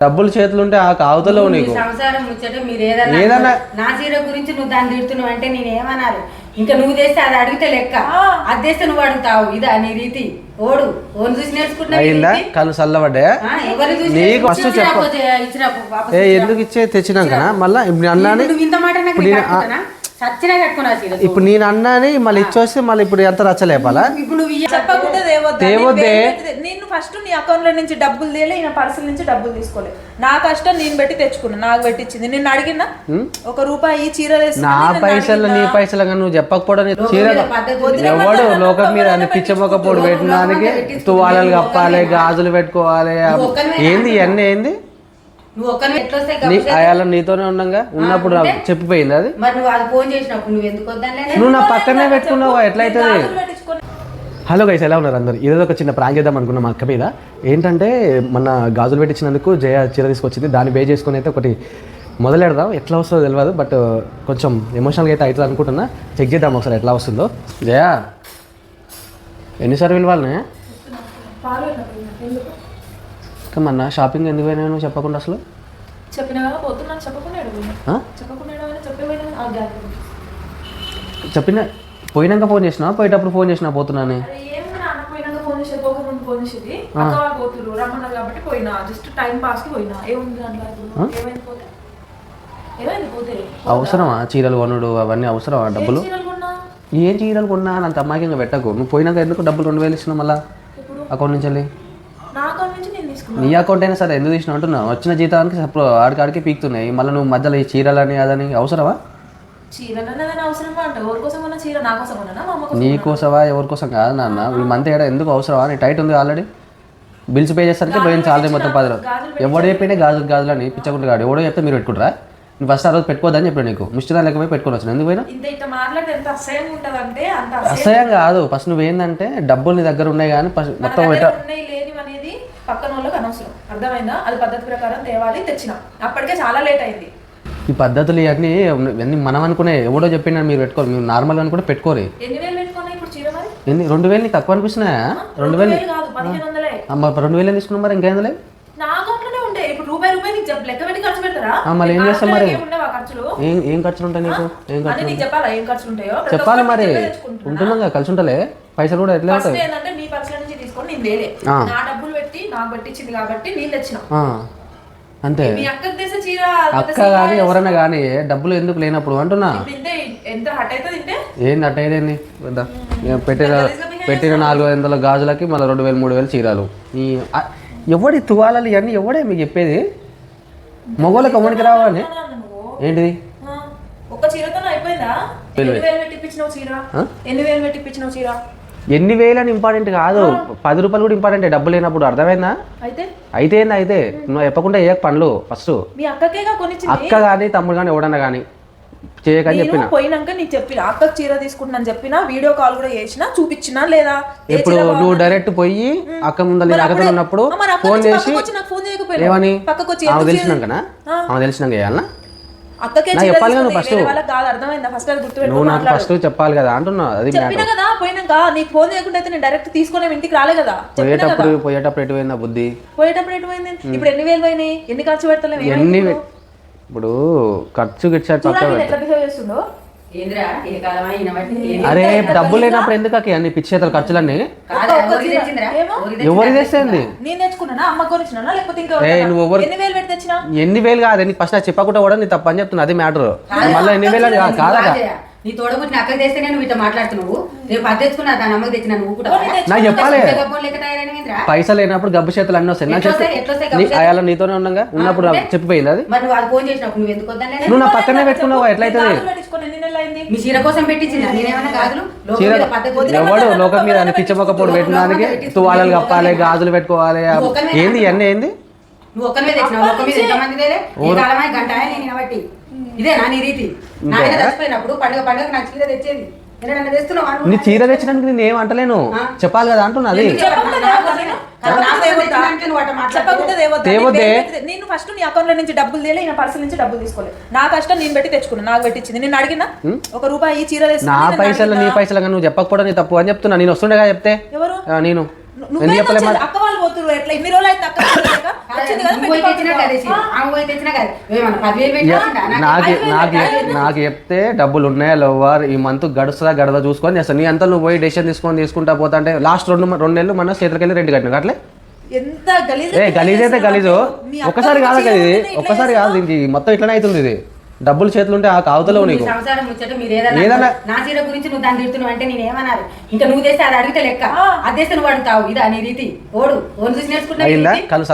డబ్బులు చేతులు ఉంటే ఆ కావుతలేవు నీ నీకు. సంసారం ముచ్చట మీరు ఏదన్నా ఏదన్నా- నా చీర గురించి నువ్వు దాన్ని తిడుతున్నావు అంటే నేను ఏమనాలి ఇంకా నువ్వు చేస్తే అది అడిగితే లెక్క. అది చేస్తే నువ్వు అడుగుతావు. ఇదా నీ రీతి. ఓడు ఓన్ చూసి రీతి? కళ్ళు చూసి నీకు ఫస్ట్ ఇచ్చినా చెప్ప ఏ. ఎందుకు ఇచ్చే తెచ్చినాకనా మళ్ళా అన్నాని నువ్వు ఇంత మాట నాకు ఇప్పుడు నేను అన్నాని మళ్ళీ ఇచ్చొస్తే మళ్ళీ ఇప్పుడు ఎంత రచ్చలేపాలా? ఇప్పుడు నువ్వు ఇయ్య- చెప్పకుండా తేవద్దా? నేను ఫస్ట్ నీ అకౌంట్లో నుంచి డబ్బులు తేలే ఈయన పర్సల్ నుంచి డబ్బులు తీసుకోలే. నా కష్టం నేను పెట్టి తెచ్చుకున్నా నాకు పెట్టించింది నిన్ను అడిగినా? ఒక రూపాయి ఈ చీర నా పైసలు నీ? పైసలు నువ్వు చెప్పకపోవడం చీర. ఎవడు లోకం మీద అన్ని పిచ్చమొక్కపోడు పెట్టినానికి తువాలలు కప్పాలి గాజులు పెట్టుకోవాలి ఏంది ఇవన్నీ ఏంది? నువ్వు ఒక్కని ఎట్లా నీతోనే ఉండగా ఉన్నప్పుడు చెప్పిపోయింది అది? మరి నువ్వు అది ఫోన్ చేసినప్పుడు నువ్వు ఎందుకు వద్దానే నువ్వు నా పక్కనే పెట్టుకున్నావు? ఎట్లయితుంది? పెట్టించుకొని హలో గైస్ ఎలా ఉన్నారు అందరు? ఈరోజు ఒక చిన్న ప్రాంక్ చేద్దాం అనుకున్నాం మా అక్క మీద. ఏంటంటే మన గాజులు పెట్టించినందుకు జయ చీర తీసుకొచ్చింది. దాన్ని బే చేసుకుని అయితే ఒకటి మొదలెడదాం. ఎట్లా వస్తుందో తెలియదు బట్ కొంచెం ఎమోషనల్గా అయితే అవుతుంది అనుకుంటున్నా. చెక్ చేద్దాం ఒకసారి ఎట్లా వస్తుందో. జయ ఎన్నిసార్లు పిలవాలనే పాలు ఎట్లా పోయినా? ఎందుకు? మొన్న షాపింగ్ ఎందుకు పోయినా. నువ్వు చెప్పకుండా అసలు చెప్పినా పోయినాక ఫోన్ చేసినా? పోయేటప్పుడు ఫోన్ చేసినా పోతున్నాను? అవసరమా? చీరలు కొనుడు అవన్నీ అవసరమా డబ్బులు? ఏం చీరలు కొన్నా? అంత అమ్మాయికంగా పెట్టకు. నువ్వు పోయినాక ఎందుకు డబ్బులు రెండు వేలు ఇచ్చినావు మళ్ళా? అకౌంట్ నుంచి వెళ్ళి నా అకౌంట్ నుంచి నేను తీసుకున్నా నీ అకౌంట్ అయినా సరే ఎందుకు తీసినావు అంటున్నావు? వచ్చిన జీతానికి ఆడికాడికి పీకుతున్నాయి. మళ్ళీ నువ్వు మధ్యలో ఈ చీరలని అదని అవసరమా? నా కోసమా? ఎవరి కోసం కాదు నాన్న. ఈ మంత్ ఏడా ఎందుకు అవసరమా? నీ టైట్ ఉంది ఆల్రెడీ బిల్స్ పే చేస్తానికి పోయిన సాలరీ మొత్తం పది రోజులు ఎవడు చెప్పినా గాజులు గాజులు అని పిచ్చకుండా కాదు ఎవడో చెప్తే మీరు పెట్టుకుంటారా? నువ్వు ఫస్ట్ ఆ రోజు పెట్టుకోవద్దని చెప్పాడు నీకు. ముష్టిదా లేకపోయి పెట్టుకొని వచ్చిన ఎందుకు పోయినా అసహ్యం. కాదు. ఫస్ట్ నువ్వేందంటే డబ్బులు నీ దగ్గర ఉన్నాయి కానీ మొత్తం దగ్గర పెట్ట ఉన్నాయి లేని అనేది పక్కన వాళ్ళకి అనవసరం. అర్థమైందా? అది పద్ధతి ప్రకారం తేవాలి తెచ్చిన. అప్పటికే చాలా లేట్ అయింది. ఈ పద్ధతులు ఇవన్నీ ఇవన్నీ మనం అనుకునే ఎవడో చెప్పిండ మీరు పెట్టుకోరు. మీరు నార్మల్ అనుకుంటే పెట్టుకోరు. ఎన్ని వేలు పెట్టుకున్నా ఇప్పుడు చీర మరి? ఎన్ని? రెండు వేలు నీకు తక్కువ అనిపిస్తున్నాయా? రెండు వేలు కాదు పదిహేను వందలే. రెండు వేలు తీసుకున్నాం మరి? ఇంకేందులే నా అకౌంట్లోనే ఉండే. ఇప్పుడు రూపాయి రూపాయి నీకు చెప్ప- లెక్క పెట్టి ఖర్చు పెడతారా? మరి ఏం చేస్తాం మరి? ఏం ఏం ఖర్చులు ఉంటాయి నీకు? ఏం ఖర్చులు చెప్పాలా? మరి. ఉంటున్నాం కదా కలిసి ఉంటలే. పైసలు కూడా ఎట్లా ఉంటాయి నేను ఆ. నా డబ్బులు పెట్టి నాకు పెట్టించింది కాబట్టి నేను తెచ్చిన. అంతే. మీ అక్కకి తెసే చీర అక్క కానీ ఎవరైనా కానీ డబ్బులు ఎందుకు లేనప్పుడు అంటున్నా. ఎంత హట్ అయితే ఏంది అట్ట అయ్యేది పెద్ద పెట్టిన పెట్టిన నాలుగు వందల గాజులకి మళ్ళీ రెండు వేలు మూడు వేలు చీరలు. ఈ ఎవడి తువాలలు ఇవన్నీ ఎవడే మీకు చెప్పేది? మొగోళ్ళకి అమ్మడికి రావని నువ్వు. ఏంటిది? ఒక్క చీరతో అయిపోయిందా? ఎన్ని వేలు చీర. ఎన్ని వేలు చీర. ఎన్ని వేలని ఇంపార్టెంట్ కాదు. పది రూపాయలు కూడా ఇంపార్టెంట్ డబ్బులు లేనప్పుడు అర్థమైందా? అయితే? అయితే ఏంది అయితే? నువ్వు చెప్పకుండా ఏ పనులు ఫస్ట్ మీ అక్కకేగా కొనిచ్చింది. అక్క కానీ తమ్ముడు కానీ ఎవడన్నా కానీ చేయకని చెప్పిన. నేను పోయినాక నీకు చెప్పిన. అక్కకి చీర తీసుకుంటున్నాను చెప్పిన వీడియో కాల్ కూడా చేసిన చూపించినా లేదా? ఇప్పుడు నువ్వు డైరెక్ట్ పోయి అక్క ముందర నేను అక్కతో ఉన్నప్పుడు ఫోన్ చేసి ఏమని? పక్కకు వచ్చి తెలిసినాకనా? తెలిసినాక చేయాలనా అక్కకే చెప్పాలి కదా అర్థమైందా? ఫస్ట్ అది గుర్తుపెట్టుకో నువ్వు నాకు ఫస్ట్ చెప్పాలి కదా అంటున్నా అది చెప్పినా కదా పోయినాక నీకు ఫోన్ చేయకుండా అయితే నేను డైరెక్ట్ తీసుకునే ఇంటికి రాలే కదా. పోయేటప్పుడు పోయేటప్పుడు ఎటు పోయిందా బుద్ధి? పోయేటప్పుడు ఎటు పోయింది? ఇప్పుడు ఎన్ని వేలు పోయినాయి? ఎన్ని ఖర్చు పెడతలేవు? ఎన్ని ఇప్పుడు? ఖర్చు చూడండి ఎట్లా బిహేవ్ చేస్తుండో. అరే డబ్బులు లేనప్పుడు ఎందుకు అక్క అన్ని పిచ్చి చేతలు ఖర్చులన్నీ? ఎవరు తెస్తుంది నేను తెచ్చుకున్నానా? అమ్మ కొనిచ్చినా లేకపోతే ఇంకా ఏయ్, నువ్వు ఎవరు- ఎన్ని వేలు పెట్టి తెచ్చినా ఎన్ని వేలు కాదు ఫస్ట్ చెప్పకుండా కూడా నీ తప్పు అని చెప్తున్నా అది మ్యాటర్? మళ్ళీ ఎన్ని వేలు కాదు. నీ తోడబుట్టిన అక్కకి తెస్తే నేను ఇట్లా మాట్లాడుతున్నావు. రేపు అది తెచ్చుకున్నా దాని అమ్మకి తెచ్చిన నువ్వు కూడా. నాకు చెప్పాలి? పైసలు లేనప్పుడు గబ్బు చేతులు అన్నీ వస్తాయి. నాకు ఎట్లా చెప్పి. నీతోనే ఉండగా ఉన్నప్పుడు చెప్పిపోయింది అది? మరి నువ్వు అది ఫోన్ చేసినప్పుడు నువ్వు ఎందుకు వద్దనే నువ్వు నా పక్కనే పెట్టుకున్నావు? గాజులు అయింది? మీ చీర కోసం పెట్టించిన నేనేమన్నా కాదులు లోకం చీర మీద. ఎవడు లోకం మీద అన్ని పిచ్చమొక్కపోడు పెట్టినానికి తువాలలు కప్పాలి గాజులు పెట్టుకోవాలి. ఏంది ఇవన్నీ ఏంది? నువ్వు తెచ్చినావు. ఒక్క మీద ఎంతమంది ఈ కాలమా గంట నేను బట్టి ఇదే నా నీ రీతి నాయన చచ్చిపోయినప్పుడు పండుగ పండుగ నాకు చీర తెచ్చేది. నీ చీర తెచ్చినందుకు నేను ఏం అంటలేను. చెప్పాలి కదా నా నా? తేవద్దే. నేను ఫస్ట్ నీ అకౌంట్లో నుంచి డబ్బులు తేలే ఈయన పర్సల్ నుంచి డబ్బులు తీసుకోలేదు నా కష్టం నేను పెట్టి తెచ్చుకున్నా నాకు పెట్టించింది నేను అడిగినా? ఒక రూపాయి ఈ చీర నా పైసలు నీ. పైసలు నువ్వు చెప్పకపోవడం నీ తప్పు అని చెప్తున్నా. నేను వస్తుండగా చెప్తే? ఎవరు? నేను. నువ్వే ఎందుకు చెప్పలే ఎట్లా ఇన్ని రోజులు అయితే అక్క? వచ్చింది కదా? నాకు నాకు? నాకు చెప్తే డబ్బులు ఉన్నాయా లేవా? ఈ మంత్ గడుస్తుందా గడదా చూసుకొని అసలు నీ అంతా నువ్వు పోయి డెసిషన్ తీసుకొని తీసుకుంటా పోతా అంటే లాస్ట్ రెండు రెండు నెలలు మన చేతులకి వెళ్ళి రెండు కట్టిన అట్లే? ఎంత గలీజ్ ఏ గలీజ్ అయితే గలీజు. ఒక్కసారి కాదు ఇది ఒక్కసారి కాదు దీనికి మొత్తం ఇట్లనే అవుతుంది ఇది. డబ్బులు చేతులు ఉంటే ఆ కావుతలో నీకు. సంసారం ముచ్చట మీరు ఏదన్నా- నా చీర గురించి నువ్వు దాన్ని తిడుతున్నావు అంటే నేను ఏమన్నారు? ఇంకా నువ్వు తెస్తే అది అడిగితే లెక్క. అది తెస్తే నువ్వు అడుగుతావు. ఇదా నీ రీతి. ఓడు ఓన్ చూసి నేర్చుకుంటా. కళ్ళు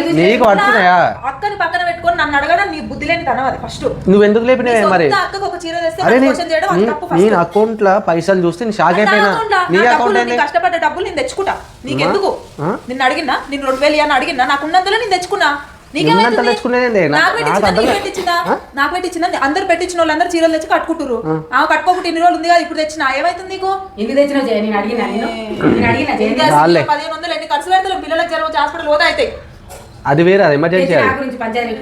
చూసి నీకు పడుతున్నాయా అక్కని పక్కన పెట్టుకొని నన్ను అడగడం నీ బుద్ధి లేని తనం అది ఫస్ట్ నువ్వు ఎందుకు లేపినవే మరి? అక్కకు ఒక చీర తెస్తే నేను ఫస్ట్ అకౌంట్లో పైసలు చూస్తే నేను షాక్ అయిపోయినా. నీ అకౌంట్ కష్టపడ్డ డబ్బులు నేను తెచ్చుకుంటా. నీకెందుకు? నిన్ను అడిగినా నిన్ను రెండు వేలు అని అడిగినా నాకు ఉన్నంతలో నేను తెచ్చుకున్నా. నీకేమైతుంది? ఉన్నంత తెచ్చుకునేదేంది? నా- నాకు? ఆ? పెట్టించిందా అందరు పెట్టించిన వాళ్ళందరూ చీరలు తెచ్చి కట్టుకుంటారు ఆమె కట్టుకోకుండా ఇన్ని రోజులు ఉంది కదా ఇప్పుడు తెచ్చిన? ఏమైతుంది నీకు? ఎందుకు తెచ్చినావు జయ? నేను అడిగినా నేను? అడిగినా. పదిహేను వందలు ఎన్ని ఖర్చు పెడతారు? పిల్లలకు జ్వరం వచ్చి హాస్పిటల్ పోతే అవుతాయి అది వేరే అది ఎమర్జెన్సీ అది.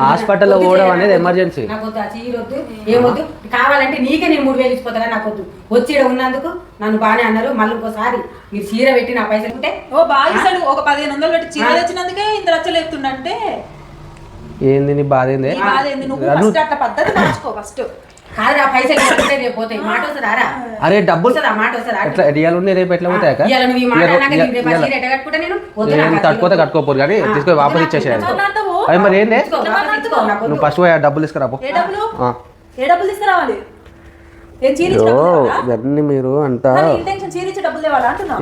హాస్పిటల్లో పోవడం అనేది ఎమర్జెన్సీ. నాకు వద్దు ఆ చీర వద్దు ఏమొద్దు కావాలంటే నీకే నేను మూడు వేలు ఇచ్చిపోతా నాకు వద్దు. వచ్చి ఉన్నందుకు నన్ను బాగానే అన్నారు. మళ్ళీ ఇంకోసారి మీరు చీర పెట్టి నా పైసలు ఉంటే ఓ బాగా ఒక పదిహేను వందలు పెట్టి చీర తెచ్చినందుకే ఇంత రచ్చలు ఎత్తుండంటే ఏంది నీ బాధ ఏంది? అరే డబ్బులు ఎట్లా ఉన్నాయి రేపు ఎట్లా పోతాయి అక్క? తట్టుకోతే. కట్టుకోపోరు కానీ తీసుకొని వాపస్ ఇచ్చేసేయాలి? అవి మరి ఏంది. నువ్వు ఫస్ట్ డబ్బులు తీసుకురాపో తేవాలా? ఇవన్నీ మీరు అంతా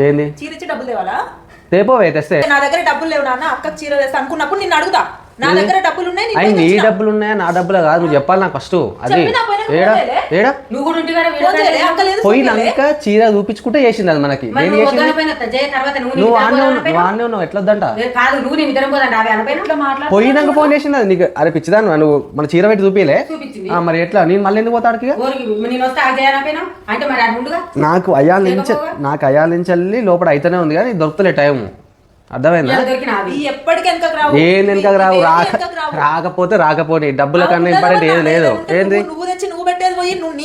ఏంది? తేపోవే తెస్తే. నా దగ్గర డబ్బులు లేవు నాన్న అక్కకి చీర తెస్తా అనుకున్నప్పుడు నిన్ను అడుగుతా. నా దగ్గర డబ్బులు ఉన్నాయి నేను అయి పోయి నీ. డబ్బులు ఉన్నాయా? నా డబ్బులు కాదు నువ్వు చెప్పాలి నాకు ఫస్ట్. అది. ఏడా. ఏడా? నువ్వు కూడా ఉంటే కదా ఫోన్ చేయలే, అక్క లేదు, ఫోన్ చేయలే. పోయినాక చీర చూపించుకుంటే చేసింది అది మనకి. మరి నేను నువ్వు చేసింది జయ తర్వాత నువ్వు ఉన్నావు నువ్వు ఆన్నే ఉన్నావు ఎట్లొద్దంట? ఏ, కాదు నువ్వు నేను ఇద్దరం పోదాం రావే అనపైన ఇట్లా మాట్లాడు పోయినాక ఫోన్ చేసింది అది నీకు? అరే పిచ్చిదాను నువ్వు మన చీర పెట్టి చూపిలే చూపించింది. మరి ఎట్లా? నేను మళ్ళీ ఎందుకు పోతాడికి ఊరికి నేను వస్తే ఆ జయ అనపైన అంటే మరి అది ముందుగా నాకు లేకపోగా? నాకు వెళ్ళి లోపల అయితేనే ఉంది కానీ దొరుకుతలే టైం అర్థమైందా? ఏం వెనకకు రావు? రాక. రాకపోతే రాకపోని. డబ్బుల కన్నా ఇంపార్టెంట్ ఏది లేదు. ఏంది? నువ్వు- నువ్వు తెచ్చి నువ్వు పెట్టేది పోయి నువ్వు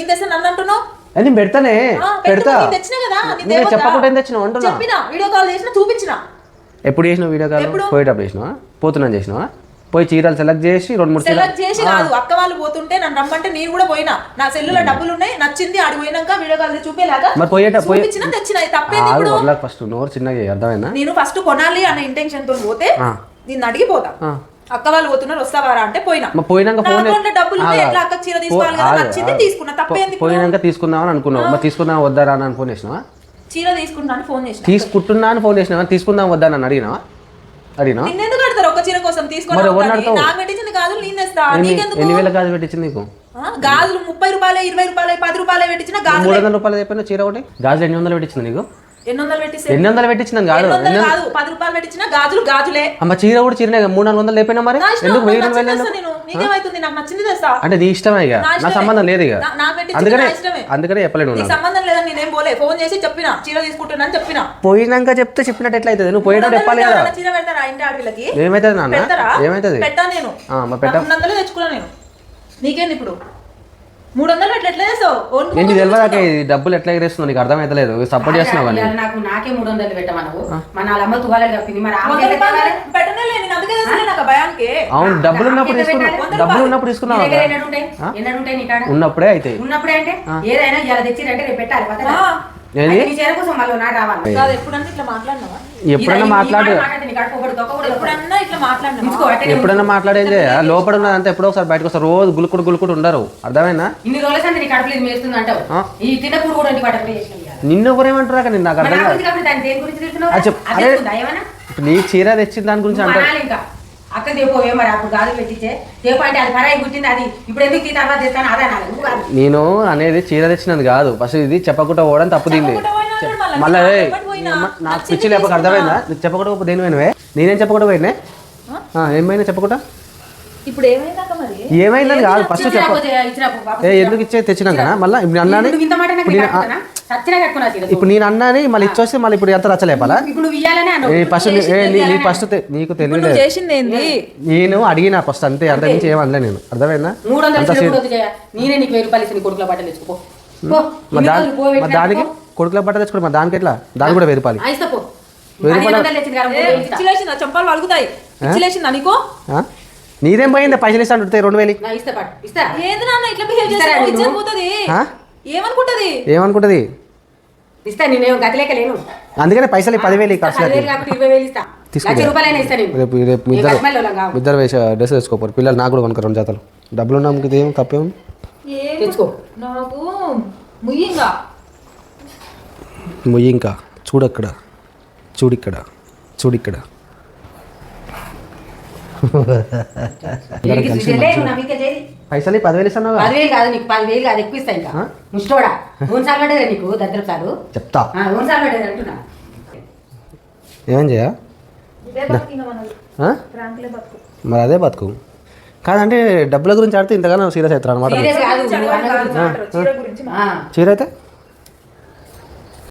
నేను పెడతానే. పెడతా. నేను. చెప్పకుండా ఏం తెచ్చినావు అంటున్నా. వీడియో కాల్ చేసిన? చూపించిన? ఎప్పుడు చేసినావు వీడియో కాల్? ఎప్పుడు? పోయేటప్పుడు చేసినావా? పోతున్నాను చేసినావా? పోయి చీరలు సెలెక్ట్ చేసి రెండు మూడు సెలెక్ట్ చేసి కాదు అక్క వాళ్ళు పోతుంటే నన్ను రమ్మంటే నేను కూడా పోయినా. నా సెల్లులో డబ్బులు ఉన్నాయి నచ్చింది ఆడి పోయినాక వీడియో కాల్ చేసి చూపేలాగా మరి పోయేట పోయే చూపించిన తెచ్చిన తప్పేంది ఇప్పుడు? ఫస్ట్ నోరు చిన్నగా చేయి, అర్థమైందా? నేను ఫస్ట్ కొనాలి అనే ఇంటెన్షన్తో పోతే. నిన్ను అడిగిపోతా. అక్క వాళ్ళు పోతున్నారు వస్తావారా అంటే పోయినా. పోయినాక ఫోన్ డబ్బులు ఎట్లా అక్క చీర తీసుకోవాలి కదా, నచ్చింది తీసుకున్నా, తప్పేంది? పోయినాక తీసుకుందామని అనుకున్నావు. మరి తీసుకుందాం వద్దారా అని ఫోన్ చేసినావా? చీర తీసుకుంటాను ఫోన్ చేసిన. తీసుకుంటున్నా అని ఫోన్ చేసినావా? తీసుకుందాం వద్దా అని అడిగినావా? అడిగినావా నిన్నెందుకు కడతారు ఒక చీర కోసం తీసుకొని మరి? నాకు పెట్టించింది గాజులు నేను తెస్తా. ఎన్ని నీకెందుకు? ఎన్ని వేల గాజు పెట్టించింది నీకు? ఆ, గాజులు ముప్పై రూపాయలు ఇరవై రూపాయలు పది రూపాయలు పెట్టించిన మూడు గాజులు వందల రూపాయలు చెప్పిన చీర ఒకటి? గాజులు ఎన్ని వందలు పెట్టించింది నీకు? ఎన్ని వందలు పెట్టిస్తే ఎన్ని వందలు పెట్టించింది కాదు పది రూపాయలు పెట్టించిన గాజులు గాజులే. అమ్మ చీర కూడా చీరనే మూడు నాలుగు వందలు లేపినా మరి? ఎందుకు నాకు వెయ్యి నీకేమైతుంది? నాకు నచ్చింది తెస్తా అంటే నీ ఇష్టమే ఇక. నా. సంబంధం లేదు ఇక. అందుకనే. అందుకనే చెప్పలేను నీకు సంబంధం లేదని నేనేం పోలే. ఫోన్ చేసి చెప్పిన చీర తీసుకుంటున్నాను చెప్పిన. పోయినాక చెప్తే చెప్పినట్టు ఎట్లా అవుతుంది నువ్వు పోయేటప్పుడు చెప్పాలి కదా. చీర పెడతారా ఇంటి ఆడపిల్లకి? ఏమవుతుంది నాన్న? ఏమవుతుంది పెట్టా నేను. పెట్ట. నాకు మూడు వందలు తెచ్చుకున్నా నేను. నీకేంది ఇప్పుడు? మూడు వందలు పెట్టి ఎట్లా చేస్తావు? ఏంటి తెలియదాక ఈ డబ్బులు ఎట్లా ఎగరేస్తున్నావు? నీకు అర్థమైతలేదు. సపోర్ట్ చేస్తున్నావు ఇవాళ నాకు నాకే మూడు వందలు పెట్టమన్నావు మన అమ్మ తువాలని చెప్పింది మరి అవును డబ్బులు ఉన్నప్పుడు తీసుకున్నా? డబ్బులు ఉన్నప్పుడు తీసుకున్నావు? ఉన్నప్పుడే అవుతాయి ఉన్నప్పుడే అంటే ఏదైనా ఇలా తెచ్చిరంటే రేపు పెట్టాలి. ఎప్పుడన్నా మాట్లాడు. ఎప్పుడన్నా ఇట్లా మాట్లాడినావా? ఉంచుకో, అట్టనే ఎప్పుడైనా మాట్లాడేం చేయ లోపల ఉన్నదంతా ఎప్పుడో ఒకసారి బయటకు వస్తారు. రోజు గులుకుడు గులుకుడు ఉండరు. అర్థమైనా. నిన్ను ఎవరేమంటారు అక్కడ? నేను నాకు అర్థం నా కాదు చీర తెచ్చిన దాని గురించి అంటారు. అక్క దేపోవే మరి అప్పుడు గాజులు పెట్టించే? దేపో అంటే అది పరాయి గుర్తింది అది ఇప్పుడు ఎందుకు ఈ తర్వాత తెస్తాను అదే నువ్వు కాదు. నేను అనేది చీర తెచ్చినది కాదు. ఫస్ట్ ఇది చెప్పకుండా పోవడం తప్పు దీన్ని మళ్ళా. నాకు పిచ్చి లేపక తీసుకున్నా. అర్థమైందా? నీకు చెప్పకుండా దేని పోయినవే? నేనేం చెప్పకుండా పోయినే? ఆ, ఏం పోయినా చెప్పకుండా? ఇప్పుడు ఏమైందాక మరి? ఏమైందని కాదు ఫస్ట్ చెప్ప. ఎందుకు ఇచ్చే తెచ్చినాక మళ్ళీ ఇప్పుడు ఇప్పుడు నేను- అన్నాని మళ్ళీ ఇచ్చొస్తే మళ్ళీ ఇప్పుడు ఎంత రచ్చలేపాలా? ఫస్ట్ నీ- ఫస్ట్ నీకు ఏంది? నేను అడిగిన ఫస్ట్ అంతే అంత మించి ఏం అనలే నేను. అర్థమైందా? దాని దానికి. కొడుకుల బట్ట తెచ్చుకోండి మరి దానికి ఎట్లా? దానికి కూడా వెయ్యి రూపాయలు? నీదేం పోయింది? పైసలు ఇస్తాను రెండు వేలు. నా ఇస్తా పాటు ఇస్తా. ఏంది నాన్న ఇట్లా బిహేవ్ ఇస్తారా చేస్తే నేను? ఇచ్చేది పోతుంది. ఆ? ఏమనుకుంటది? ఏమనుకుంటుంది? ఇస్తా నేనేం గతిలేక లేను. అందుకనే పైసలు పదివేలు ఈ ఖర్చు రేపు రేపు ఇద్దరు. ఇద్దరు వేసే డ్రెస్ వేసుకోపోరు పిల్లలు నాకు కూడా కొనుక్కరు రెండు జతలు. డబ్బులు ఉన్నాము ఇది ఏం తప్పేం తెచ్చుకో. నాకు ముయ్యంగా. మొయ్యి ఇంకా చూడక్కడ చూడిక్కడ చూడిక్కడ వీడికి పైసలు ఈ పదివేలు ఇస్తాను పదివేలు కాదు నీకు పదివేలు కాదు ఎక్కువ ఇస్తా ఇంకా? ముష్టోడా ఓన్ సార్లు పడ్డదా నీకు దరిద్రపు సార్లు చెప్తా. ఆ, ఓన్ సార్లు పడ్డది అంటున్నా. ఏం చేయ? మరి అదే బతుకు. కాదంటే డబ్బుల గురించి ఆడితే ఇంతగానో సీరియస్ అవుతారు అనమాట చీర అయితే?